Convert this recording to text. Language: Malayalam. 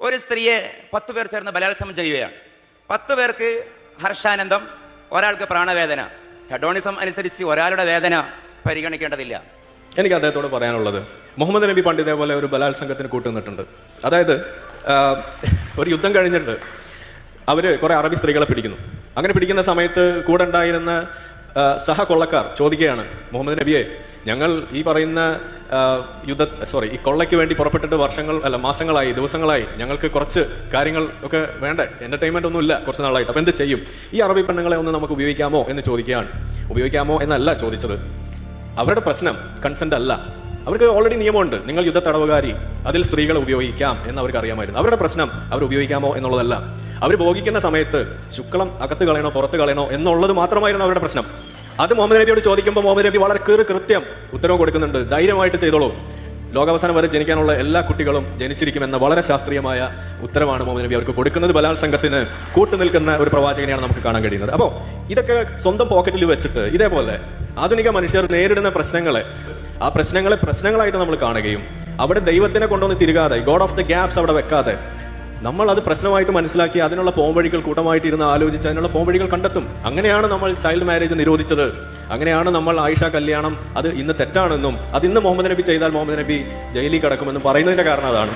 ഒരു സ്ത്രീയെ പത്ത് പേർ ചേർന്ന് ബലാത്സംഗം ചെയ്യുകയാണ്. പത്ത് പേർക്ക് ഹർഷാനന്ദം ഒരാൾക്ക് പ്രാണവേദന. ഹെഡോണിസം അനുസരിച്ച് ഒരാളുടെ വേദന പരിഗണിക്കേണ്ടതില്ല. എനിക്ക് അദ്ദേഹത്തോട് പറയാനുള്ളത്. മുഹമ്മദ് നബി പണ്ട് ഇതേപോലെ ഒരു ബലാത്സംഗത്തിന് കൂട്ടുനിന്നിട്ടുണ്ട്. അതായത് ഒരു യുദ്ധം കഴിഞ്ഞിട്ട് അവർ കുറെ അറബി സ്ത്രീകളെ പിടിക്കുന്നു. അങ്ങനെ പിടിക്കുന്ന സമയത്ത് കൂടെ ഉണ്ടായിരുന്ന സഹ കൊള്ളക്കാർ ചോദിക്കുകയാണ് മുഹമ്മദ് നബിയെ ഞങ്ങൾ ഈ പറയുന്ന യുദ്ധ സോറി ഈ കൊള്ളയ്ക്ക് വേണ്ടി പുറപ്പെട്ടിട്ട് വർഷങ്ങൾ അല്ല മാസങ്ങളായി ദിവസങ്ങളായി ഞങ്ങൾക്ക് കുറച്ച് കാര്യങ്ങൾ ഒക്കെ വേണ്ട? എന്റർടൈൻമെന്റ് ഒന്നും ഇല്ല കുറച്ച് നാളായിട്ട്. അപ്പൊ എന്ത് ചെയ്യും? ഈ അറബി പെണ്ണുങ്ങളെ ഒന്ന് നമുക്ക് ഉപയോഗിക്കാമോ എന്ന് ചോദിക്കുകയാണ്. ഉപയോഗിക്കാമോ എന്നല്ല ചോദിച്ചത്. അവരുടെ പ്രശ്നം കൺസെന്റ് അല്ല. അവർക്ക് ഓൾറെഡി നിയമമുണ്ട്. നിങ്ങൾ യുദ്ധ തടവുകാരി അതിൽ സ്ത്രീകളെ ഉപയോഗിക്കാം എന്ന് അവർക്ക് അറിയാമായിരുന്നു. അവരുടെ പ്രശ്നം അവർ ഉപയോഗിക്കാമോ എന്നുള്ളതല്ല. അവർ ഭോഗിക്കുന്ന സമയത്ത് ശുക്ലം അകത്ത് കളയണോ പുറത്ത് കളയണോ എന്നുള്ളത് മാത്രമായിരുന്നു അവരുടെ പ്രശ്നം. അത് മുഹമ്മദ് നബിയോട് ചോദിക്കുമ്പോൾ മുഹമ്മദ് നബി വളരെ കീറ് കൃത്യം ഉത്തരവ് കൊടുക്കുന്നുണ്ട്. ധൈര്യമായിട്ട് ചെയ്തോളൂ. ലോകാവസാനം വരെ ജനിക്കാനുള്ള എല്ലാ കുട്ടികളും ജനിച്ചിരിക്കുമെന്ന വളരെ ശാസ്ത്രീയമായ ഉത്തരവാണ് മുഹമ്മദ് നബി അവർക്ക് കൊടുക്കുന്നത്. ബലാത്സംഗത്തിന് കൂട്ടുനിൽക്കുന്ന ഒരു പ്രവാചകനെയാണ് നമുക്ക് കാണാൻ കഴിയുന്നത്. അപ്പോൾ ഇതൊക്കെ സ്വന്തം പോക്കറ്റിൽ വെച്ചിട്ട് ഇതേപോലെ ആധുനിക മനുഷ്യർ നേരിടുന്ന പ്രശ്നങ്ങളെ ആ പ്രശ്നങ്ങളെ പ്രശ്നങ്ങളായിട്ട് നമ്മൾ കാണുകയും അവിടെ ദൈവത്തിനെ കൊണ്ടുവന്ന് തിരുകാതെ ഗോഡ് ഓഫ് ദ ഗ്യാപ്സ് അവിടെ വെക്കാതെ നമ്മൾ അത് പ്രശ്നമായിട്ട് മനസ്സിലാക്കി അതിനുള്ള പോംവഴികൾ കൂട്ടമായിട്ട് ഇരുന്ന് ആലോചിച്ച് അതിനുള്ള പോംവഴികൾ കണ്ടെത്തും. അങ്ങനെയാണ് നമ്മൾ ചൈൽഡ് മാരേജ് നിരോധിച്ചത്. അങ്ങനെയാണ് നമ്മൾ ആയിഷ കല്യാണം അത് ഇന്ന് തെറ്റാണെന്നും അത് ഇന്ന് മുഹമ്മദ് നബി ചെയ്താൽ മുഹമ്മദ് നബി ജയിലിൽ കിടക്കുമെന്നും പറയുന്നതിന്റെ കാരണം അതാണ്.